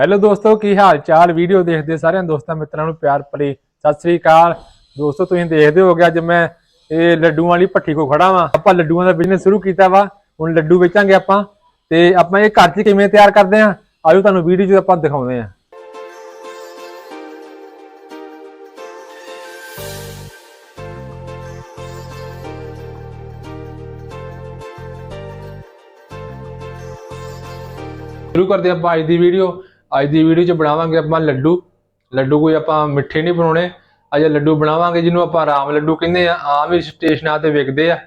Hello ਦੋਸਤੋ, ਕੀ ਹਾਲ ਚਾਲ? Video ਦੇਖਦੇ ਸਾਰਿਆਂ ਦੋਸਤਾਂ ਮਿੱਤਰਾਂ ਨੂੰ ਪਿਆਰ ਭਰੀ ਸਤਿ ਸ੍ਰੀ ਅਕਾਲ। ਦੋਸਤੋ, ਤੁਸੀਂ ਦੇਖਦੇ ਹੋਗੇ ਅੱਜ ਮੈਂ ਇਹ ਲੱਡੂਆਂ ਵਾਲੀ ਭੱਠੀ ਕੋ ਖੜਾ ਵਾਂ। ਆਪਾਂ ਲੱਡੂਆਂ ਦਾ ਬਿਜ਼ਨਸ ਸ਼ੁਰੂ ਕੀਤਾ ਵਾ। ਹੁਣ ਲੱਡੂ ਵੇਚਾਂਗੇ ਆਪਾਂ। ਤੇ ਆਪਾਂ ਇਹ ਘਰ 'ਚ ਕਿਵੇਂ ਤਿਆਰ ਕਰਦੇ ਆਂ? ਆਜੋ ਤੁਹਾਨੂੰ ਵੀਡੀਓ 'ਚ ਆਪਾਂ ਦਿਖਾਉਂਦੇ ਆਂ। ਸ਼ੁਰੂ ਕਰਦੇ ਆਪਾਂ ਅੱਜ ਦੀ ਵੀਡੀਓ ਅੱਜ ਦੀ ਵੀਡੀਓ 'ਚ ਬਣਾਵਾਂਗੇ ਆਪਾਂ ਲੱਡੂ। ਲੱਡੂ ਕੋਈ ਆਪਾਂ ਮਿੱਠੇ ਨਹੀਂ ਬਣਾਉਣੇ। ਅੱਜ ਲੱਡੂ ਬਣਾਵਾਂਗੇ ਜਿਹਨੂੰ ਆਪਾਂ ਰਾਮ ਲੱਡੂ ਕਹਿੰਦੇ ਆ। ਆਮ ਹੀ ਸਟੇਸ਼ਨਾਂ ਤੇ ਵਿਕਦੇ ਆ।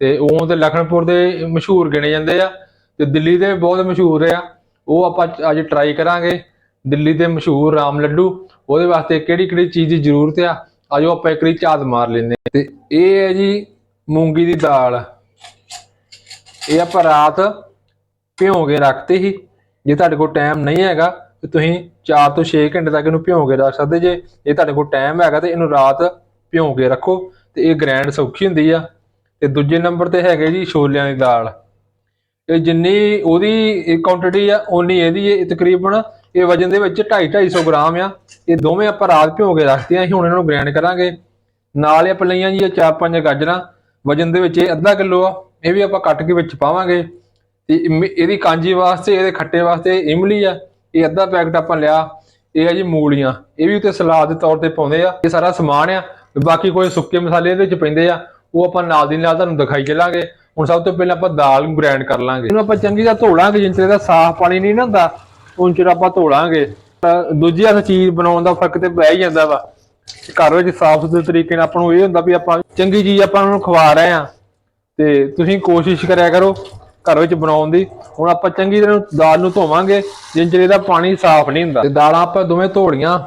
ਤੇ ਉਹ ਤੇ ਲਖਨਪੁਰ ਦੇ ਮਸ਼ਹੂਰ ਗਿਣੇ ਜਾਂਦੇ ਆ। ਤੇ ਦਿੱਲੀ ਦੇ ਬਹੁਤ ਮਸ਼ਹੂਰ ਆ। ਉਹ ਆਪਾਂ ਅੱਜ ਟਰਾਈ ਕਰਾਂਗੇ। ਦਿੱਲੀ ਦੇ ਮਸ਼ਹੂਰ ਰਾਮ ਲੱਡੂ। ਉਹਦੇ ਵਾਸਤੇ ਕਿਹੜੀ ਕਿਹੜੀ ਚੀਜ਼ ਦੀ ਜ਼ਰੂਰਤ ਆ? ਆਜੋ ਆਪਾਂ ਇੱਕ ਵਾਰੀ ਝਾਤ ਮਾਰ ਲੈਂਦੇ ਤੇ ਇਹ ਹੈ ਜੀ ਮੂੰਗੀ ਦੀ ਦਾਲ। ਇਹ ਆਪਾਂ ਰਾਤ ਭਿਉਂ ਕੇ ਰੱਖਤੇ ਸੀ। ਜੇ ਤੁਹਾਡੇ ਕੋਲ ਟਾਈਮ ਨਹੀਂ ਹੈਗਾ, ਤੇ ਤੁਸੀਂ 4 ਤੋਂ 6 ਘੰਟੇ ਤੱਕ ਇਹਨੂੰ ਭਿਉਂ ਕੇ ਰੱਖ ਸਕਦੇ ਜੇ। ਜੇ ਤੁਹਾਡੇ ਕੋਲ ਟਾਈਮ ਹੈਗਾ ਤੇ ਇਹਨੂੰ ਰਾਤ ਭਿਉਂ ਕੇ ਰੱਖੋ, ਤੇ ਇਹ ਗ੍ਰੈਂਡ ਸੌਖੀ ਹੁੰਦੀ ਆ। ਤੇ ਦੂਜੇ ਨੰਬਰ ਤੇ ਹੈਗੇ ਜੀ ਛੋਲਿਆਂ ਦੀ ਦਾਲ। ਇਹ ਜਿੰਨੀ ਉਹਦੀ ਕੁਆਂਟੀਟੀ ਆ, ਓਨੀ ਇਹਦੀ ਇਹ ਤਕਰੀਬਨ ਇਹ ਵਜਨ ਦੇ ਵਿੱਚ 2.5 250 ਗ੍ਰਾਮ ਆ। ਇਹ ਦੋਵੇਂ ਆਪਾਂ ਰਾਤ ਭਿਉਂ ਕੇ ਰੱਖਦੇ ਆ ਅਸੀਂ ਹੁਣ ਇਹਨਾਂ ਨੂੰ ਗ੍ਰੈਂਡ ਕਰਾਂਗੇ। ਨਾਲ ਹੀ ਆਪਾਂ ਲਈਆਂ ਜੀ ਇਹ ਚਾਰ ਪੰਜ ਗਾਜਰਾਂ। ਵਜਨ ਦੇ ਵਿੱਚ ਇਹ ਅੱਧਾ ਕਿਲੋ ਆ, ਇਹ ਵੀ ਆਪਾਂ ਕੱਟ ਕੇ ਵਿੱਚ ਪਾਵਾਂਗੇ। ਤੇ ਇਹਦੀ ਕਾਂਜੀ ਵਾਸਤੇ, ਇਹਦੇ ਖੱਟੇ ਵਾਸਤੇ ਇਮਲੀ ਆ, ਇਹ ਅੱਧਾ ਪੈਕਟ ਆਪਾਂ ਲਿਆ, ਇਹ ਆ ਜੀ ਮੂਲੀਆਂ, ਇਹ ਵੀ ਉੱਤੇ ਸਲਾਦ ਦੇ ਤੌਰ ਤੇ ਪਾਉਂਦੇ ਆ, ਇਹ ਸਾਰਾ ਸਮਾਨ ਆ ਬਾਕੀ ਕੋਈ ਸੁੱਕੇ ਮਸਾਲੇ ਇਹਦੇ ਵਿੱਚ ਪੈਂਦੇ ਆ, ਉਹ ਆਪਾਂ ਨਾਲ ਦੀ ਨਾਲ ਤੁਹਾਨੂੰ ਦਿਖਾਈ ਚੱਲਾਂਗੇ। ਹੁਣ ਸਭ ਤੋਂ ਪਹਿਲਾਂ ਆਪਾਂ ਦਾਲ ਨੂੰ ਗ੍ਰਾਈਂਡ ਕਰ ਲਾਂਗੇ। ਇਹਨੂੰ ਆਪਾਂ ਚੰਗੀ ਤਰ੍ਹਾਂ ਧੋ ਲਾਂਗੇ ਜਿੰਨ ਚਿਰ ਸਾਫ਼ ਪਾਣੀ ਨਹੀਂ ਨਾ ਹੁੰਦਾ, ਉਨ ਚਿਰ ਆਪਾਂ ਧੋ ਲਾਂਗੇ ਤਾਂ ਦੂਜੀ ਹੱਥ ਚੀਜ਼ ਬਣਾਉਣ ਦਾ ਫ਼ਰਕ ਤੇ ਪੈ ਹੀ ਜਾਂਦਾ ਵਾ। ਘਰ ਵਿੱਚ ਸਾਫ਼ ਸੁਥਰੇ ਤਰੀਕੇ ਨਾਲ ਆਪਾਂ ਨੂੰ ਇਹ ਹੁੰਦਾ ਵੀ ਆਪਾਂ ਚੰਗੀ ਚੀਜ਼ ਆਪਾਂ ਨੂੰ ਖਵਾ ਰਹੇ ਆ। ਤੇ ਤੁਸੀਂ ਕੋਸ਼ਿਸ਼ ਕਰਿਆ ਕਰੋ ਘਰ ਵਿੱਚ ਬਣਾਉਣ ਦੀ, ਹੁਣ ਆਪਾਂ ਚੰਗੀ ਤਰ੍ਹਾਂ ਦਾਲ ਨੂੰ ਧੋਵਾਂਗੇ, ਜਿੰਨ ਚਿਰ ਇਹਦਾ ਪਾਣੀ ਸਾਫ਼ ਨਹੀਂ ਹੁੰਦਾ। ਤੇ ਦਾਲਾਂ ਆਪਾਂ ਦੋਵੇਂ ਧੋੜੀਆਂ।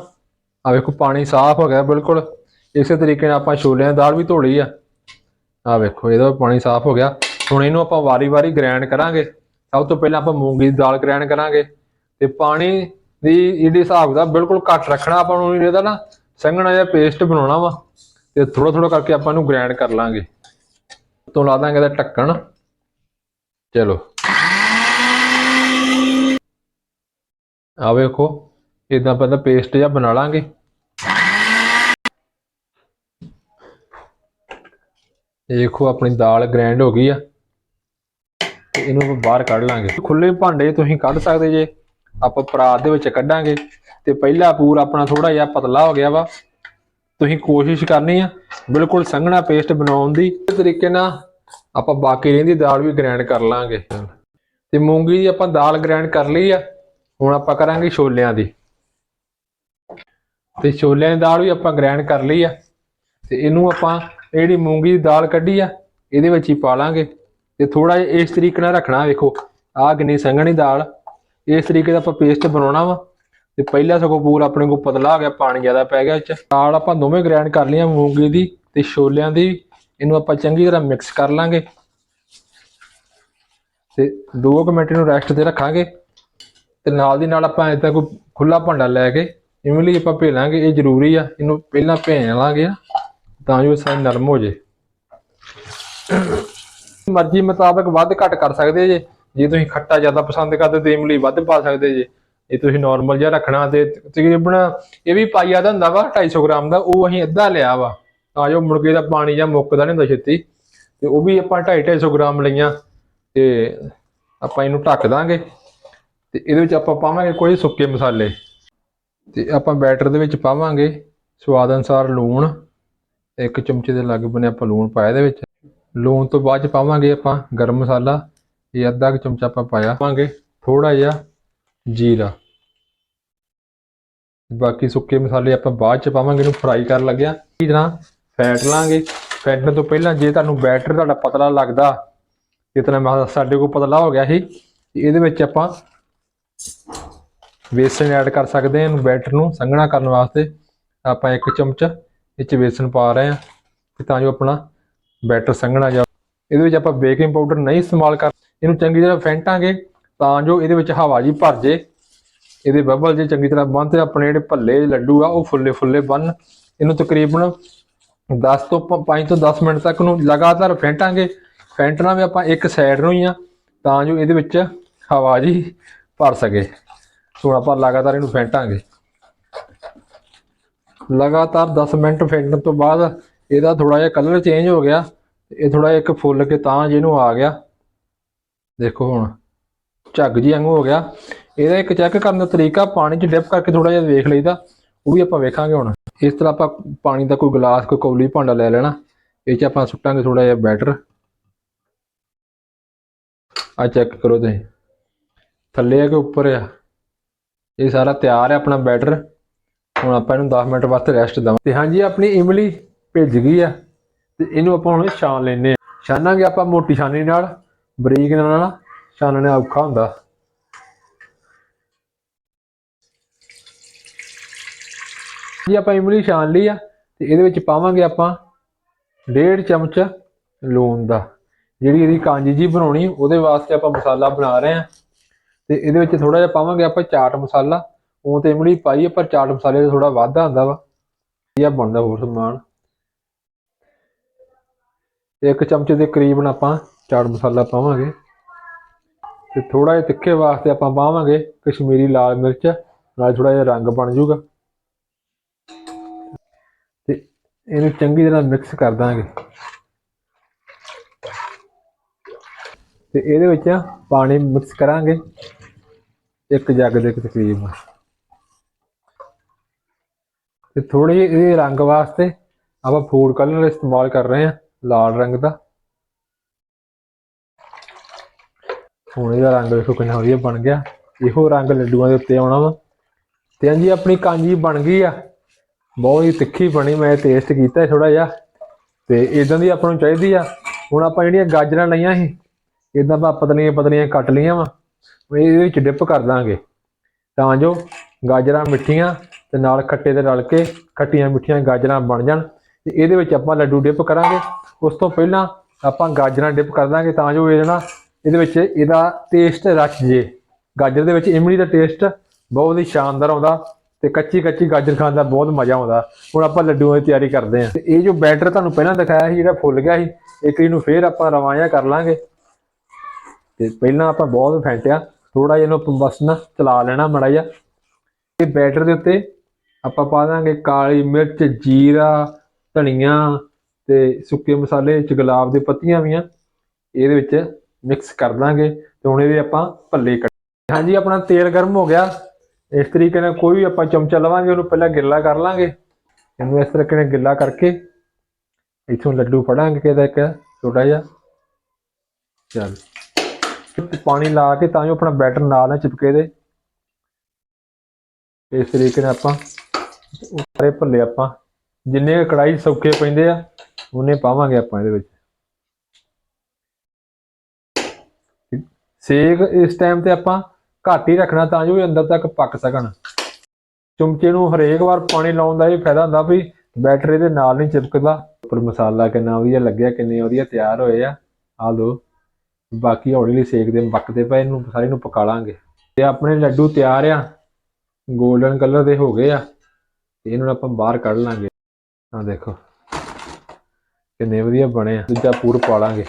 ਆ ਵੇਖੋ, ਪਾਣੀ ਸਾਫ਼ ਹੋ ਗਿਆ ਬਿਲਕੁਲ। ਇਸੇ ਤਰੀਕੇ ਨਾਲ ਆਪਾਂ ਛੋਲਿਆਂ ਦੀ ਦਾਲ ਵੀ ਧੋ ਲਈ ਆ। ਆ ਵੇਖੋ, ਇਹਦਾ ਵੀ ਪਾਣੀ ਸਾਫ਼ ਹੋ ਗਿਆ। ਹੁਣ ਇਹਨੂੰ ਆਪਾਂ ਵਾਰੀ-ਵਾਰੀ ਗ੍ਰਾਈਂਡ ਕਰਾਂਗੇ। ਸਭ ਤੋਂ ਪਹਿਲਾਂ ਆਪਾਂ ਮੂੰਗੀ ਦੀ ਦਾਲ ਗ੍ਰਾਈਂਡ ਕਰਾਂਗੇ। ਤੇ ਪਾਣੀ ਦੀ ਜਿਹੜੀ ਹਿਸਾਬ ਦਾ ਬਿਲਕੁਲ ਘੱਟ ਰੱਖਣਾ ਆਪਾਂ ਨੂੰ ਇਹਦਾ ਨਾ, ਸੰਘਣਾ ਜਿਹਾ ਪੇਸਟ ਬਣਾਉਣਾ ਵਾ। ਤੇ ਥੋੜਾ ਥੋੜਾ ਕਰਕੇ ਆਪਾਂ ਇਹਨੂੰ ਗ੍ਰਾਈਂਡ ਕਰ ਲਾਂਗੇ। ਤੋਂ ਲਾ ਦਾਂਗੇ ਇਹਦਾ ਢੱਕਣ। ਚਲੋ ਆ ਵੇਖੋ ਇਦਾਂ ਪਹਿਲਾਂ ਪੇਸਟ ਜਿਹਾ ਬਣਾ ਲਾਂਗੇ ਇਹ ਦੇਖੋ ਆਪਣੀ ਦਾਲ ਗ੍ਰੈਂਡ ਹੋ ਗਈ ਆ ਤੇ ਇਹਨੂੰ ਆਪਾਂ ਬਾਹਰ ਕੱਢ ਲਾਂਗੇ ਖੁੱਲੇ ਭਾਂਡੇ ਤੁਸੀਂ ਕੱਢ ਸਕਦੇ ਜੇ ਆਪਾਂ ਪਰਾਤ ਦੇ ਵਿੱਚ ਕੱਢਾਂਗੇ ਤੇ ਪਹਿਲਾ ਪੂਰ ਆਪਣਾ ਥੋੜਾ ਜਿਹਾ ਪਤਲਾ ਹੋ ਗਿਆ ਵਾ ਤੁਸੀਂ ਕੋਸ਼ਿਸ਼ ਕਰਨੀ ਆ ਬਿਲਕੁਲ ਸੰਘਣਾ ਪੇਸਟ ਬਣਾਉਣ ਦੀ ਇਸ ਤਰੀਕੇ ਨਾਲ ਆਪਾਂ ਬਾਕੀ ਰਹਿੰਦੀ ਦਾਲ ਵੀ ਗ੍ਰਾਈਂਡ ਕਰ ਲਾਂਗੇ। ਤੇ ਮੂੰਗੀ ਦੀ ਆਪਾਂ ਦਾਲ ਗ੍ਰਾਈਂਡ ਕਰ ਲਈ ਆ। ਹੁਣ ਆਪਾਂ ਕਰਾਂਗੇ ਛੋਲਿਆਂ ਦੀ। ਤੇ ਛੋਲਿਆਂ ਦੀ ਦਾਲ ਵੀ ਆਪਾਂ ਗ੍ਰਾਈਂਡ ਕਰ ਲਈ ਆ। ਤੇ ਇਹਨੂੰ ਆਪਾਂ ਜਿਹੜੀ ਮੂੰਗੀ ਦੀ ਦਾਲ ਕੱਢੀ ਆ, ਇਹਦੇ ਵਿੱਚ ਹੀ ਪਾ ਲਾਂਗੇ। ਤੇ ਥੋੜਾ ਜਿਹਾ ਇਸ ਤਰੀਕੇ ਨਾਲ ਰੱਖਣਾ, ਵੇਖੋ, ਆਹ ਕਿੰਨੀ ਸੰਘਣੀ ਦਾਲ। ਇਸ ਤਰੀਕੇ ਦਾ ਆਪਾਂ ਪੇਸਟ ਬਣਾਉਣਾ ਵਾ। ਤੇ ਪਹਿਲਾਂ ਸਗੋਂ ਪੂਰਾ ਆਪਣੇ ਕੋਲ ਪਤਲਾ ਹੋ ਗਿਆ, ਪਾਣੀ ਜ਼ਿਆਦਾ ਪੈ ਗਿਆ ਇਹ ਚ ਦਾਲ ਆਪਾਂ ਦੋਵੇਂ ਗ੍ਰਾਈਂਡ ਕਰ ਲਈਆਂ, ਮੂੰਗੀ ਦੀ ਤੇ ਛੋਲਿਆਂ ਦੀ। ਇਹਨੂੰ ਆਪਾਂ ਚੰਗੀ ਤਰ੍ਹਾਂ ਮਿਕਸ ਕਰ ਲਾਂਗੇ ਤੇ 2 ਮਿੰਟ ਨੂੰ ਰੈਸਟ ਤੇ ਰੱਖਾਂਗੇ ਤੇ ਨਾਲ ਦੀ ਨਾਲ ਆਪਾਂ ਇਦਾਂ ਕੋਈ ਖੁੱਲਾ ਭਾਂਡਾ ਲੈ ਕੇ ਇਮਲੀ ਆਪਾਂ ਭੇਲਾਂਗੇ ਇਹ ਜ਼ਰੂਰੀ ਆ ਇਹਨੂੰ ਪਹਿਲਾਂ ਭੇਣ ਲਾਂਗੇ ਨਾ, ਤਾਂ ਜੋ ਇਹ ਨਰਮ ਹੋ ਜੇ ਮਰਜ਼ੀ ਮੁਤਾਬਕ ਵੱਧ ਘੱਟ ਕਰ ਸਕਦੇ ਜੇ ਜੇ ਤੁਸੀਂ ਖੱਟਾ ਜ਼ਿਆਦਾ ਪਸੰਦ ਕਰਦੇ ਤੇ ਇਮਲੀ ਵੱਧ ਪਾ ਸਕਦੇ ਜੇ। ਇਹ ਤੁਸੀਂ ਨਾਰਮਲ ਜਿਹਾ ਰੱਖਣਾ ਤੇ ਤਕਰੀਬਨ ਇਹ ਵੀ ਪਾਈਆ ਦਾ ਹੁੰਦਾ ਵਾ 250 ਗ੍ਰਾਮ ਦਾ ਉਹ ਅਸੀਂ ਅੱਧਾ ਲਿਆ ਵਾ। ਤਾਂ ਜੋ ਮੁਰਗੇ ਦਾ ਪਾਣੀ ਜਾਂ ਮੁੱਕਦਾ ਨਹੀਂ ਹੁੰਦਾ ਛੇਤੀ। ਤੇ ਉਹ ਵੀ ਆਪਾਂ 2.5 250 ਗ੍ਰਾਮ ਲਈਆਂ ਤੇ ਆਪਾਂ ਇਹਨੂੰ ਢੱਕ ਦਾਂਗੇ। ਤੇ ਇਹਦੇ ਵਿੱਚ ਆਪਾਂ ਪਾਵਾਂਗੇ ਕੋਈ ਸੁੱਕੇ ਮਸਾਲੇ। ਤੇ ਆਪਾਂ ਬੈਟਰ ਦੇ ਵਿੱਚ ਪਾਵਾਂਗੇ ਸਵਾਦ ਅਨੁਸਾਰ ਲੂਣ। ਇੱਕ ਚਮਚੇ ਦੇ ਲੱਗ ਬਨੇ ਆਪਾਂ ਲੂਣ ਪਾਇਆ ਇਹਦੇ ਵਿੱਚ। ਲੂਣ ਤੋਂ ਬਾਅਦ ਚ ਪਾਵਾਂਗੇ ਆਪਾਂ ਗਰਮ ਮਸਾਲਾ। ਇਹ ਅੱਧਾ ਕੁ ਚਮਚਾ ਆਪਾਂ ਪਾਇਆ। ਪਾਵਾਂਗੇ ਥੋੜਾ ਜਿਹਾ ਜੀਰਾ। ਬਾਕੀ ਸੁੱਕੇ ਮਸਾਲੇ ਆਪਾਂ ਬਾਅਦ ਚ ਪਾਵਾਂਗੇ, ਇਹਨੂੰ ਫਰਾਈ ਕਰਨ ਲੱਗਿਆ। ਇਸ ਤਰ੍ਹਾਂ ਫੈਟ ਲਾਂਗੇ। ਫੈਟਣ ਤੋਂ ਪਹਿਲਾਂ ਜੇ ਤੁਹਾਨੂੰ ਬੈਟਰ ਤੁਹਾਡਾ ਪਤਲਾ ਲੱਗਦਾ ਜਿਤਨਾ ਮੈਂ ਸਾਡੇ ਕੋਲ ਪਤਲਾ ਹੋ ਗਿਆ ਸੀ ਇਹਦੇ ਵਿੱਚ ਆਪਾਂ ਵੇਸਣ ਐਡ ਕਰ ਸਕਦੇ ਹਾਂ ਇਹਨੂੰ ਬੈਟਰ ਨੂੰ ਸੰਘਣਾ ਕਰਨ ਵਾਸਤੇ। ਆਪਾਂ ਇੱਕ ਚਮਚ ਇਹ ਚ ਵੇਸਣ ਪਾ ਰਹੇ ਹਾਂ ਕਿ ਤਾਂ ਜੋ ਆਪਣਾ ਬੈਟਰ ਸੰਘਣਾ ਜਾ ਇਹਦੇ ਵਿੱਚ ਆਪਾਂ ਬੇਕਿੰਗ ਪਾਊਡਰ ਨਹੀਂ ਇਸਤੇਮਾਲ ਕਰ ਇਹਨੂੰ ਚੰਗੀ ਤਰ੍ਹਾਂ ਫੈਂਟਾਂਗੇ, ਤਾਂ ਜੋ ਇਹਦੇ ਵਿੱਚ ਹਵਾ ਜੀ ਭਰ ਜੇ। ਇਹਦੇ ਬਬਲ ਜੇ ਚੰਗੀ ਤਰ੍ਹਾਂ ਬੰਨ ਤੇ ਆਪਣੇ ਜਿਹੜੇ ਭੱਲੇ ਲੱਡੂ ਆ, ਉਹ ਫੁੱਲੇ ਫੁੱਲੇ ਬੰਨ। ਇਹਨੂੰ ਤਕਰੀਬਨ 10 ਤੋਂ 5 ਤੋਂ 10 ਮਿੰਟ ਤੱਕ ਨੂੰ ਲਗਾਤਾਰ ਫੈਂਟਾਂਗੇ। ਫੈਂਟਣਾ ਵੀ ਆਪਾਂ ਇੱਕ ਸਾਈਡ ਨੂੰ ਹੀ ਆ, ਤਾਂ ਜੋ ਇਹਦੇ ਵਿੱਚ ਹਵਾ ਜੀ ਭਰ ਸਕੇ। ਹੁਣ ਆਪਾਂ ਲਗਾਤਾਰ ਇਹਨੂੰ ਫੈਂਟਾਂਗੇ। ਲਗਾਤਾਰ 10 ਮਿੰਟ ਫੈਂਟਣ ਤੋਂ ਬਾਅਦ ਇਹਦਾ ਥੋੜਾ ਜਿਹਾ ਕਲਰ ਚੇਂਜ ਹੋ ਗਿਆ। ਇਹ ਥੋੜਾ ਜਿਹਾ ਇੱਕ ਫੁੱਲ ਕੇ ਤਾਂ ਜਿਹਨੂੰ ਆ ਗਿਆ। ਦੇਖੋ ਹੁਣ, ਝੱਗ ਜੀ ਵਾਂਗੂ ਹੋ ਗਿਆ। ਇਹਦਾ ਇੱਕ ਚੈੱਕ ਕਰਨ ਦਾ ਤਰੀਕਾ ਪਾਣੀ 'ਚ ਡਿਪ ਕਰਕੇ ਥੋੜਾ ਜਿਹਾ ਵੇਖ ਲਈਦਾ। ਉਹ ਵੀ ਆਪਾਂ ਵੇਖਾਂਗੇ ਹੁਣ। ਇਸ ਤਰ੍ਹਾਂ ਆਪਾਂ ਪਾਣੀ ਦਾ ਕੋਈ ਗਲਾਸ, ਕੋਈ ਕੌਲੀ ਭਾਂਡਾ ਲੈ ਲੈਣਾ। ਇਹ 'ਚ ਆਪਾਂ ਸੁੱਟਾਂਗੇ ਥੋੜਾ ਜਿਹਾ ਬੈਟਰ। ਆ ਚੈੱਕ ਕਰੋ ਤੁਸੀਂ। ਥੱਲੇ ਆ ਕਿ ਉੱਪਰ ਆ? ਇਹ ਸਾਰਾ ਤਿਆਰ ਹੈ ਆਪਣਾ ਬੈਟਰ। ਹੁਣ ਆਪਾਂ ਇਹਨੂੰ 10 ਮਿੰਟ ਵਾਸਤੇ ਰੈਸਟ ਦਵਾਂ ਤੇ ਹਾਂਜੀ, ਆਪਣੀ ਇਮਲੀ ਭਿੱਜ ਗਈ ਆ। ਤੇ ਇਹਨੂੰ ਆਪਾਂ ਹੁਣ ਛਾਣ ਲੈਨੇ ਆ। ਛਾਨਾਂਗੇ ਆਪਾਂ ਮੋਟੀ ਛਾਨੀ ਨਾਲ, ਬਰੀਕ ਨਾਲ। ਛਾਨਣਾ ਔਖਾ ਹੁੰਦਾ। ਜੀ ਆਪਾਂ ਇਮਲੀ ਛਾਣ ਲਈ ਆ, ਤੇ ਇਹਦੇ ਵਿੱਚ ਪਾਵਾਂਗੇ ਆਪਾਂ ਡੇਢ ਚਮਚ ਲੂਣ ਦਾ, ਜਿਹੜੀ ਇਹਦੀ ਕਾਂਜੀ ਜੀ ਬਣਾਉਣੀ, ਉਹਦੇ ਵਾਸਤੇ ਆਪਾਂ ਮਸਾਲਾ ਬਣਾ ਰਹੇ ਆ ਤੇ ਇਹਦੇ ਵਿੱਚ ਥੋੜਾ ਜਿਹਾ ਪਾਵਾਂਗੇ ਆਪਾਂ ਚਾਟ ਮਸਾਲਾ। ਉਹ ਤੇ ਇਮਲੀ ਪਾਈ ਪਰ ਚਾਟ ਮਸਾਲੇ ਦਾ ਥੋੜਾ ਵਾਧਾ ਹੁੰਦਾ ਵਾ। ਇਹ ਬਣਦਾ ਹੋਰ ਸਮਾਨ। ਇੱਕ ਚਮਚੇ ਦੇ ਕਰੀਬਨ ਆਪਾਂ ਚਾਟ ਮਸਾਲਾ ਪਾਵਾਂਗੇ। ਤੇ ਥੋੜਾ ਜਿਹਾ ਤਿੱਖੇ ਵਾਸਤੇ ਆਪਾਂ ਪਾਵਾਂਗੇ ਕਸ਼ਮੀਰੀ ਲਾਲ ਮਿਰਚ, ਨਾਲ ਥੋੜਾ ਜਿਹਾ ਰੰਗ ਬਣ ਜਾਊਗਾ। ਇਹਨੂੰ ਚੰਗੀ ਤਰ੍ਹਾਂ ਮਿਕਸ ਕਰ ਦਾਂਗੇ। ਤੇ ਇਹਦੇ ਵਿੱਚ ਪਾਣੀ ਮਿਕਸ ਕਰਾਂਗੇ, ਇੱਕ ਜੱਗ ਦੇ ਤਕਰੀਬਨ। ਤੇ ਥੋੜੀ ਇਹਦੇ ਰੰਗ ਵਾਸਤੇ ਆਪਾਂ ਫੂਡ ਕਲਰ ਇਸਤੇਮਾਲ ਕਰ ਰਹੇ ਹਾਂ, ਲਾਲ ਰੰਗ ਦਾ। ਹੁਣ ਇਹਦਾ ਰੰਗ ਦੇਖੋ ਕਿੰਨਾ ਵਧੀਆ ਬਣ ਗਿਆ। ਇਹੋ ਰੰਗ ਲੱਡੂਆਂ ਦੇ ਉੱਤੇ ਆਉਣਾ ਵਾ। ਤੇ ਹਾਂਜੀ, ਆਪਣੀ ਕਾਂਜੀ ਬਣ ਗਈ ਆ। ਬਹੁਤ ਹੀ ਤਿੱਖੀ ਬਣੀ, ਮੈਂ ਟੇਸਟ ਕੀਤਾ ਥੋੜਾ ਜਿਹਾ। ਤੇ ਇਦਾਂ ਦੀ ਆਪਾਂ ਨੂੰ ਚਾਹੀਦੀ ਆ। ਹੁਣ ਆਪਾਂ ਜਿਹੜੀਆਂ ਗਾਜਰਾਂ ਲਈਆਂ ਸੀ ਇਦਾਂ ਆਪਾਂ ਪਤਲੀਆਂ ਪਤਲੀਆਂ ਕੱਟ ਲਈਆਂ ਵਾ। ਇਹਦੇ ਵਿੱਚ ਡਿਪ ਕਰ ਦਾਂਗੇ। ਤਾਂ ਜੋ ਗਾਜਰਾਂ ਮਿੱਠੀਆਂ ਤੇ ਨਾਲ ਖੱਟੇ ਦੇ ਰਲ ਕੇ ਖੱਟੀਆਂ ਮਿੱਠੀਆਂ ਗਾਜਰਾਂ ਬਣ ਜਾਣ। ਤੇ ਇਹਦੇ ਵਿੱਚ ਆਪਾਂ ਲੱਡੂ ਡਿਪ ਕਰਾਂਗੇ। ਉਸ ਤੋਂ ਪਹਿਲਾਂ ਆਪਾਂ ਗਾਜਰਾਂ ਡਿਪ ਕਰ ਦਾਂਗੇ ਤਾਂ ਜੋ ਇਹ ਨਾ ਇਹਦੇ ਵਿੱਚ ਇਹਦਾ ਟੇਸਟ ਰਚ ਜੇ। ਗਾਜਰ ਦੇ ਵਿੱਚ ਇਮਲੀ ਦਾ ਟੇਸਟ ਬਹੁਤ ਹੀ ਸ਼ਾਨਦਾਰ ਆਉਂਦਾ। ਤੇ ਕੱਚੀ ਕੱਚੀ ਗਾਜਰ ਖਾਣ ਦਾ ਬਹੁਤ ਮਜ਼ਾ ਆਉਂਦਾ। ਹੁਣ ਆਪਾਂ ਲੱਡੂਆਂ ਦੀ ਤਿਆਰੀ ਕਰਦੇ ਹਾਂ। ਤੇ ਇਹ ਜੋ ਬੈਟਰ ਤੁਹਾਨੂੰ ਪਹਿਲਾਂ ਦਿਖਾਇਆ ਸੀ, ਜਿਹੜਾ ਫੁੱਲ ਗਿਆ ਸੀ, ਇੱਕ ਇਹਨੂੰ ਫੇਰ ਆਪਾਂ ਰਵਾਂ ਜਿਹਾ ਕਰ ਲਾਂਗੇ। ਤੇ ਪਹਿਲਾਂ ਆਪਾਂ ਬਹੁਤ ਫੈਂਟਿਆ ਥੋੜਾ ਜਿਹਾ ਇਹਨੂੰ ਆਪਾਂ ਬਸ ਨਾ ਚਲਾ ਲੈਣਾ ਮੜਾ ਜਿਹਾ। ਇਹ ਬੈਟਰ ਦੇ ਉੱਤੇ ਆਪਾਂ ਪਾ ਦਾਂਗੇ ਕਾਲੀ ਮਿਰਚ, ਜੀਰਾ, ਧਨੀਆ ਤੇ ਸੁੱਕੇ ਮਸਾਲੇ ਚ ਗੁਲਾਬ ਦੇ ਪੱਤੀਆਂ ਵੀ ਆ। ਇਹਦੇ ਵਿੱਚ ਮਿਕਸ ਕਰ ਦਾਂਗੇ ਤੇ ਹੁਣ ਇਹਦੇ ਆਪਾਂ ਭੱਲੇ ਕੱਢ ਹਾਂਜੀ, ਆਪਣਾ ਤੇਲ ਗਰਮ ਹੋ ਗਿਆ। ਇਸ ਤਰੀਕੇ ਨਾਲ ਕੋਈ ਵੀ ਆਪਾਂ ਚਮਚਾ ਲਵਾਂਗੇ, ਉਹਨੂੰ ਪਹਿਲਾਂ ਗਿੱਲਾ ਕਰ ਲਾਂਗੇ। ਇਹਨੂੰ ਇਸ ਤਰੀਕੇ ਨਾਲ ਗਿੱਲਾ ਕਰਕੇ ਇੱਥੋਂ ਲੱਡੂ ਫੜਾਂਗੇ ਕਿਹਦਾ ਇੱਕ, ਛੋਟਾ ਜਿਹਾ। ਚੱਲ। ਪਾਣੀ ਲਾ ਕੇ ਤਾਂ ਜੋ ਆਪਣਾ ਬੈਟਰ ਨਾਲ ਨਾ ਚਿਪਕੇ ਦੇ। ਇਸ ਤਰੀਕੇ ਨਾਲ ਆਪਾਂ ਸਾਰੇ ਭੱਲੇ ਆਪਾਂ, ਜਿੰਨੇ ਕੜਾਈ ਸੌਖੇ ਪੈਂਦੇ ਆ, ਉਹਨੇ ਪਾਵਾਂਗੇ ਆਪਾਂ ਇਹਦੇ ਵਿੱਚ। ਸੇਕ ਇਸ ਟਾਈਮ ਤੇ ਆਪਾਂ ਘੱਟ ਹੀ ਰੱਖਣਾ ਤਾਂ ਜੋ ਇਹ ਅੰਦਰ ਤੱਕ ਪੱਕ ਸਕਣ। ਚਮਚੇ ਨੂੰ ਹਰੇਕ ਵਾਰ ਪਾਣੀ ਲਾਉਣ ਦਾ ਇਹ ਫਾਇਦਾ ਹੁੰਦਾ ਵੀ ਬੈਟਰ ਦੇ ਨਾਲ ਨਹੀਂ ਚਿਪਕਦਾ। ਪਰ ਮਸਾਲਾ ਕਿੰਨਾ ਵਧੀਆ ਲੱਗਿਆ, ਕਿੰਨੇ ਵਧੀਆ ਤਿਆਰ ਹੋਏ ਆ। ਆ ਲੋ ਬਾਕੀ ਹੌਲੀ ਹੌਲੀ ਸੇਕਦੇ ਪੱਕਦੇ ਪਏ, ਇਹਨੂੰ ਸਾਰੇ ਨੂੰ ਪਕਾ ਲਾਂਗੇ। ਤੇ ਆਪਣੇ ਲੱਡੂ ਤਿਆਰ ਆ 골ਡਨ ਕਲਰ ਦੇ ਹੋ ਗਏ ਆ। ਤੇ ਇਹਨਾਂ ਨੂੰ ਆਪਾਂ ਬਾਹਰ ਕੱਢ ਲਾਂਗੇ। ਆ ਦੇਖੋ, ਕਿੰਨੇ ਵਧੀਆ ਬਣੇ ਆ। ਦੂਜਾ ਪੂਰ ਪਾ ਲਾਂਗੇ।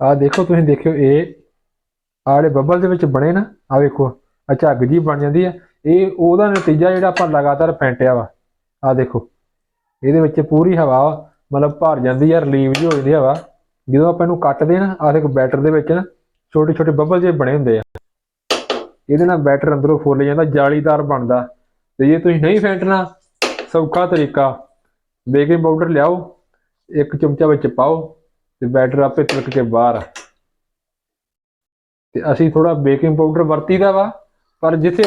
ਆ ਦੇਖੋ, ਤੁਸੀਂ ਦੇਖਿਓ, ਇਹ ਆਲੇ ਬੱਬਲ ਦੇ ਵਿੱਚ ਬਣੇ ਨਾ ਆ ਵੇਖੋ ਆ ਝੱਗ ਜੀ ਬਣ ਜਾਂਦੀ ਹੈ ਇਹ, ਉਹਦਾ ਨਤੀਜਾ ਜਿਹੜਾ ਆਪਾਂ ਲਗਾਤਾਰ ਫੈਂਟਿਆ ਵਾ। ਆ ਦੇਖੋ, ਇਹਦੇ ਵਿੱਚ ਪੂਰੀ ਹਵਾ ਮਤਲਬ ਭਰ ਜਾਂਦੀ ਆ ਰਿਲੀਵ ਜੀ ਹੋ ਜਾਂਦੀ ਆ ਹਵਾ। ਜਦੋਂ ਆਪਾਂ ਇਹਨੂੰ ਕੱਟਦੇ ਨਾ ਆ ਦੇਖੋ ਬੈਟਰ ਦੇ ਵਿੱਚ ਨਾ ਛੋਟੇ ਛੋਟੇ ਬੱਬਲ ਜਿਹੇ ਬਣੇ ਹੁੰਦੇ ਆ। ਇਹਦੇ ਨਾਲ ਬੈਟਰ ਅੰਦਰੋਂ ਫੁੱਲ ਜਾਂਦਾ, ਜਾਲੀਦਾਰ ਬਣਦਾ। ਤੇ ਜੇ ਤੁਸੀਂ ਨਹੀਂ ਫੈਂਟਣਾ, ਸੌਖਾ ਤਰੀਕਾ, ਬੇਕਿੰਗ ਪਾਊਡਰ ਲਿਆਓ, ਇੱਕ ਚਮਚਾ ਵਿੱਚ ਪਾਓ। ਤੇ ਬੈਟਰ ਆਪੇ ਤਿਲਕ ਕੇ ਬਾਹਰ ਆ। ਤੇ ਅਸੀਂ ਥੋੜਾ ਬੇਕਿੰਗ ਪਾਊਡਰ ਵਰਤੀਦਾ ਵਾ, ਪਰ ਜਿੱਥੇ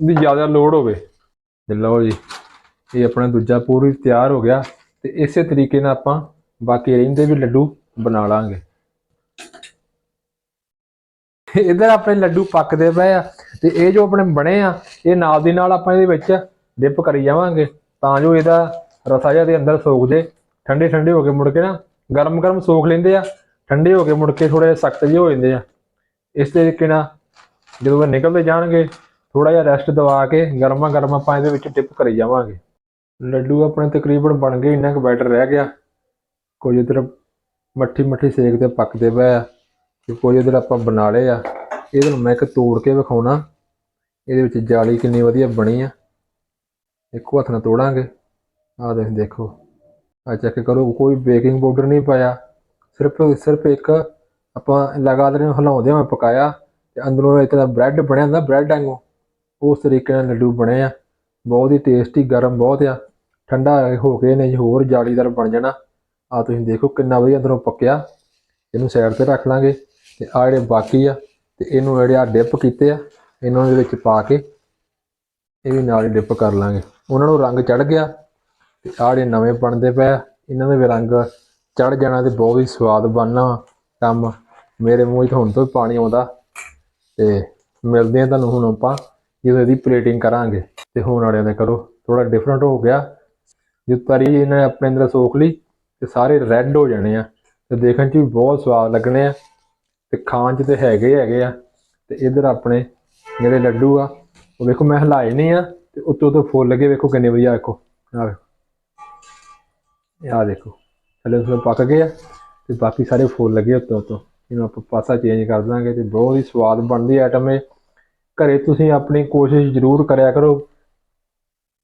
ਦੀ ਜ਼ਿਆਦਾ ਲੋੜ ਹੋਵੇ ਤੇ ਲਓ ਜੀ, ਇਹ ਆਪਣਾ ਦੂਜਾ ਪੂਰੀ ਤਿਆਰ ਹੋ ਗਿਆ ਤੇ ਇਸੇ ਤਰੀਕੇ ਨਾਲ ਆਪਾਂ ਬਾਕੀ ਰਹਿੰਦੇ ਵੀ ਲੱਡੂ ਬਣਾ ਲਾਂਗੇ ਇਧਰ ਆਪਣੇ ਲੱਡੂ ਪੱਕਦੇ ਪਏ ਆ ਤੇ ਇਹ ਜੋ ਆਪਣੇ ਬਣੇ ਆ, ਇਹ ਨਾਲ ਦੀ ਨਾਲ ਆਪਾਂ ਇਹਦੇ ਵਿੱਚ ਡਿਪ ਕਰੀ ਜਾਵਾਂਗੇ ਤਾਂ ਜੋ ਇਹਦਾ ਰਸਾ ਜਿਹਾ ਦੇ ਅੰਦਰ ਸੋਖ ਜੇ ਠੰਡੇ ਠੰਡੇ ਹੋ ਕੇ ਮੁੜ ਕੇ ਨਾ ਗਰਮ ਗਰਮ ਸੋਖ ਲੈਂਦੇ ਆ, ਠੰਡੇ ਹੋ ਕੇ ਮੁੜ ਕੇ ਥੋੜੇ ਸਖਤ ਜਿਹੇ ਹੋ ਜਾਂਦੇ ਆ। ਇਸ ਤਰੀਕੇ ਨਾਲ ਜਦੋਂ ਇਹ ਨਿਕਲਦੇ ਜਾਣਗੇ ਥੋੜਾ ਜਿਹਾ ਰੈਸਟ ਦਵਾ ਕੇ ਗਰਮਾ ਗਰਮ ਆਪਾਂ ਇਹਦੇ ਵਿੱਚ ਡਿਪ ਕਰੀ ਜਾਵਾਂਗੇ। ਲੱਡੂ ਆਪਣੇ ਤਕਰੀਬਨ ਬਣ ਗਏ, ਇੰਨਾ ਕੁ ਬੈਟਰ ਰਹਿ ਗਿਆ। ਕੋਈ ਇਧਰ ਮੱਠੀ ਮੱਠੀ ਸੇਕ ਤੇ ਪੱਕਦੇ ਪਏ ਆ ਤੇ ਕੋਈ ਇਧਰ ਆਪਾਂ ਬਣਾ ਲਏ ਆ। ਇਹਦੇ ਨੂੰ ਮੈਂ ਇੱਕ ਤੋੜ ਕੇ ਵਿਖਾਉਣਾ। ਇਹਦੇ ਵਿੱਚ ਜਾਲੀ ਕਿੰਨੀ ਵਧੀਆ ਬਣੀ ਆ। ਇੱਕੋ ਹੱਥ ਨਾਲ ਤੋੜਾਂਗੇ। ਆ ਤੁਸੀਂ ਦੇਖੋ। ਆ ਚੈੱਕ ਕਰੋ, ਕੋਈ ਬੇਕਿੰਗ ਪਾਊਡਰ ਨਹੀਂ ਪਾਇਆ। ਸਿਰਫ ਸਿਰਫ ਇੱਕ ਆਪਾਂ ਲਗਾਤਾਰ ਇਹਨੂੰ ਹਿਲਾਉਂਦੇ ਹੋਏ ਪਕਾਇਆ ਤੇ ਅੰਦਰੋਂ ਇੱਕ ਤਰ੍ਹਾਂ ਬ੍ਰੈਡ ਬਣਿਆ ਹੁੰਦਾ ਬ੍ਰੈਡ ਵਾਂਗੂ। ਉਸ ਤਰੀਕੇ ਨਾਲ ਲੱਡੂ ਬਣੇ ਆ। ਬਹੁਤ ਹੀ ਟੇਸਟੀ ਗਰਮ ਬਹੁਤ ਆ। ਠੰਡਾ ਹੋ ਕੇ ਨੇ ਹੋਰ ਜਾਲੀਦਾਰ ਬਣ ਜਾਣਾ। ਆ ਤੁਸੀਂ ਦੇਖੋ ਕਿੰਨਾ ਵਧੀਆ ਅੰਦਰੋਂ ਪੱਕਿਆ। ਇਹਨੂੰ ਸਾਈਡ ਤੇ ਰੱਖ ਲਾਂਗੇ ਤੇ ਆ ਜਿਹੜੇ ਬਾਕੀ ਆ ਤੇ ਇਹਨੂੰ ਜਿਹੜੇ ਆ ਡਿਪ ਕੀਤੇ ਆ, ਇਹਨਾਂ ਦੇ ਵਿੱਚ ਪਾ ਕੇ ਇਹ ਵੀ ਨਾਲ ਹੀ ਡਿਪ ਕਰ ਲਾਂਗੇ। ਉਹਨਾਂ ਨੂੰ ਰੰਗ ਚੜ ਗਿਆ। ਆੜੇ ਨਵੇਂ ਬਣਦੇ ਪਏ ਆ। ਇਹਨਾਂ ਦੇ ਵੀ ਰੰਗ ਚੜ ਜਾਣਾ ਤੇ ਬਹੁਤ ਹੀ ਸਵਾਦ ਬਣਨਾ ਕੰਮ। ਮੇਰੇ ਮੂੰਹ 'ਚ ਹੁਣ ਤੋਂ ਹੀ ਪਾਣੀ ਆਉਂਦਾ ਤੇ ਮਿਲਦੇ ਆ ਤੁਹਾਨੂੰ ਹੁਣ ਆਪਾਂ, ਜਦੋਂ ਇਹਦੀ ਪਲੇਟਿੰਗ ਕਰਾਂਗੇ। ਤੇ ਹੁਣ ਵਾਲਿਆਂ ਦਾ ਕਰੋ ਥੋੜਾ ਡਿਫਰੈਂਟ ਹੋ ਗਿਆ। ਜਿਸ ਤਰੀ ਨੇ ਆਪਣੇ ਅੰਦਰ ਸੋਖ ਲਈ ਤੇ ਸਾਰੇ ਰੈੱਡ ਹੋ ਜਾਣੇ ਆ। ਤੇ ਦੇਖਣ 'ਚ ਵੀ ਬਹੁਤ ਸਵਾਦ ਲੱਗਣੇ ਆ। ਤੇ ਖਾਣ 'ਚ ਤੇ ਹੈਗੇ ਹੈਗੇ ਆ। ਤੇ ਇਧਰ ਆਪਣੇ ਜਿਹੜੇ ਲੱਡੂ ਆ, ਉਹ ਵੇਖੋ ਮੈਂ ਹਿਲਾਏ ਨਹੀਂ ਆ। ਤੇ ਉੱਤੋਂ ਤੋਂ ਫੁੱਲ ਲੱਗੇ ਵੇਖੋ ਕਿੰਨੇ ਵਧੀਆ ਵੇਖੋ। ਆ ਵੇਖੋ। ਇਹ ਆ ਦੇਖੋ, ਥੱਲੇ ਥੱਲੇ ਪੱਕ ਗਏ ਆ ਤੇ ਬਾਕੀ ਸਾਰੇ ਫੁੱਲ ਲੱਗੇ ਉੱਤੋਂ ਉੱਤੋਂ। ਇਹਨੂੰ ਆਪਾਂ ਪਾਸਾ ਚੇਂਜ ਕਰ ਦਾਂਗੇ ਤੇ ਬਹੁਤ ਹੀ ਸਵਾਦ ਬਣਦੀ ਆਈਟਮ ਇਹ। ਘਰੇ ਤੁਸੀਂ ਆਪਣੀ ਕੋਸ਼ਿਸ਼ ਜ਼ਰੂਰ ਕਰਿਆ ਕਰੋ।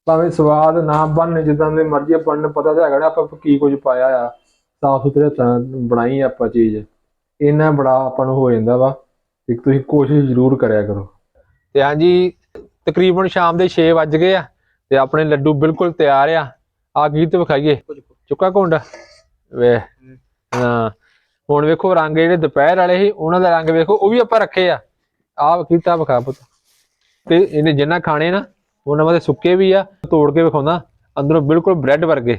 ਭਾਵੇਂ ਸਵਾਦ ਨਾ ਬਣਨ, ਜਿੱਦਾਂ ਦੇ ਮਰਜ਼ੀ ਬਣਨ ਪਤਾ ਤਾਂ ਹੈਗਾ ਨਾ ਆਪਾਂ ਕੀ ਕੁਝ ਪਾਇਆ ਆ। ਸਾਫ਼ ਸੁਥਰੇ ਤਰ੍ਹਾਂ ਬਣਾਈ ਆਪਾਂ ਚੀਜ਼। ਇੰਨਾ ਬੜਾ ਆਪਾਂ ਨੂੰ ਹੋ ਜਾਂਦਾ ਵਾ ਇੱਕ ਤੁਸੀਂ ਕੋਸ਼ਿਸ਼ ਜ਼ਰੂਰ ਕਰਿਆ ਕਰੋ। ਤੇ ਹਾਂਜੀ ਤਕਰੀਬਨ ਸ਼ਾਮ ਦੇ 6 ਵੱਜ ਗਏ ਆ ਤੇ ਆਪਣੇ ਲੱਡੂ ਬਿਲਕੁਲ ਤਿਆਰ ਆ। ਆ ਗੀਤ ਵਿਖਾਈਏ। ਚੁੱਕਾ ਘੁੰਡ। ਵੇ ਹਾਂ। ਹੁਣ ਵੇਖੋ ਰੰਗ ਜਿਹੜੇ ਦੁਪਹਿਰ ਵਾਲੇ ਸੀ ਉਹਨਾਂ ਦਾ ਰੰਗ ਵੇਖੋ ਉਹ ਵੀ ਆਪਾਂ ਰੱਖੇ ਆ। ਆਹ ਕੀਤਾ ਵਿਖਾ ਪੁੱਤ। ਤੇ ਇਹਨੇ ਜਿੰਨਾ ਖਾਣੇ ਨਾ ਉਹਨਾਂ ਵਾਸਤੇ ਸੁੱਕੇ ਵੀ ਆ ਤੋੜ ਕੇ ਵਿਖਾਉਂਦਾ ਅੰਦਰੋਂ ਬਿਲਕੁਲ ਬ੍ਰੈਡ ਵਰਗੇ।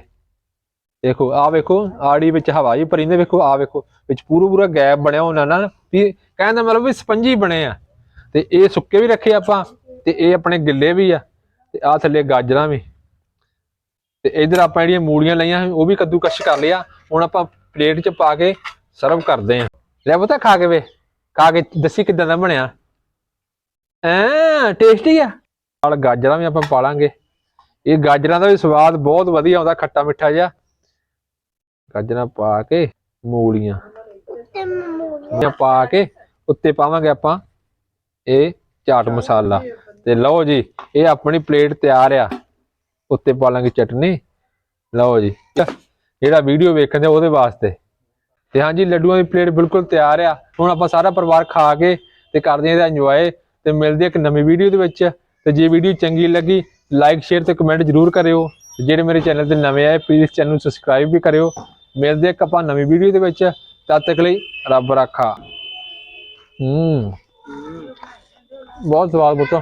ਦੇਖੋ ਆਹ ਵੇਖੋ ਆੜੀ ਵਿੱਚ ਹਵਾ ਜੀ ਨੇ ਵੇਖੋ ਆਹ ਵੇਖੋ ਵਿੱਚ ਪੂਰਾ ਪੂਰਾ ਗੈਪ ਬਣਿਆ ਉਹਨਾਂ ਨਾਲ ਵੀ ਕਹਿਣ ਦਾ ਮਤਲਬ ਵੀ ਸਪੰਜੀ ਬਣੇ ਆ। ਤੇ ਇਹ ਸੁੱਕੇ ਵੀ ਰੱਖੇ ਆਪਾਂ ਤੇ ਇਹ ਆਪਣੇ ਗਿੱਲੇ ਵੀ ਆ ਤੇ ਆਹ ਥੱਲੇ ਗਾਜਰਾਂ ਵੀ। ਤੇ ਇਧਰ ਆਪਾਂ ਜਿਹੜੀਆਂ ਮੂੜੀਆਂ ਲਈਆਂ ਉਹ ਵੀ ਕੱਦੂਕਸ਼ ਕਰ ਲਿਆ। ਹੁਣ ਆਪਾਂ ਪਲੇਟ 'ਚ ਪਾ ਕੇ ਸਰਵ ਕਰਦੇ ਆਂ ਲੈ ਪਤਾ ਖਾ ਕੇ ਵੇ ਖਾ ਕੇ ਦੱਸੀ ਕਿਦਾਂ ਦਾ ਬਣਿਆ। ਐ ਟੇਸਟੀ ਆ। ਨਾਲ ਗਾਜਰਾਂ ਵੀ ਆਪਾਂ ਪਾ ਲਾਂਗੇ ਇਹ ਗਾਜਰਾਂ ਦਾ ਵੀ ਸਵਾਦ ਬਹੁਤ ਵਧੀਆ ਆਉਂਦਾ ਖੱਟਾ ਮਿੱਠਾ ਜਿਹਾ। ਗਾਜਰਾਂ ਪਾ ਕੇ ਮੂਲੀਆਂ। ਇਹ ਪਾ ਕੇ ਉੱਤੇ ਪਾਵਾਂਗੇ ਆਪਾਂ। ਇਹ ਚਾਟ ਮਸਾਲਾ। ਤੇ ਲਓ ਜੀ ਇਹ ਆਪਣੀ ਪਲੇਟ ਤਿਆਰ ਆ। ਉੱਤੇ ਪਾ ਲਾਂਗੇ ਚਟਨੀ। ਲਓ ਜੀ ਜਿਹੜਾ ਵੀਡੀਓ ਵੇਖਣ ਦੇ ਉਹਦੇ ਵਾਸਤੇ। ਤੇ ਹਾਂਜੀ, ਲੱਡੂਆਂ ਦੀ ਪਲੇਟ ਬਿਲਕੁਲ ਤਿਆਰ ਆ। ਹੁਣ ਆਪਾਂ ਸਾਰਾ ਪਰਿਵਾਰ ਖਾ ਕੇ ਤੇ ਕਰਦੇ ਹਾਂ ਇਹਦਾ ਇੰਜੋਏ ਤੇ ਮਿਲਦੇ ਇੱਕ ਨਵੀਂ ਵੀਡੀਓ ਦੇ ਵਿੱਚ। ਤੇ ਜੇ ਵੀਡੀਓ ਚੰਗੀ ਲੱਗੀ ਲਾਈਕ ਸ਼ੇਅਰ ਤੇ ਕਮੈਂਟ ਜਰੂਰ ਕਰਿਓ। ਜਿਹੜੇ ਮੇਰੇ ਚੈਨਲ ਤੇ ਨਵੇਂ ਆਏ ਪਲੀਜ਼ ਚੈਨਲ ਨੂੰ ਸਬਸਕ੍ਰਾਈਬ ਵੀ ਕਰਿਓ। ਮਿਲਦੇ ਇੱਕ ਆਪਾਂ ਨਵੀਂ ਵੀਡੀਓ ਦੇ ਵਿੱਚ। ਤਦ ਤੱਕ ਲਈ ਰੱਬ ਰਾਖਾ। ਹੂੰ। ਬਹੁਤ ਸਵਾਦ ਬੁੱਤੋ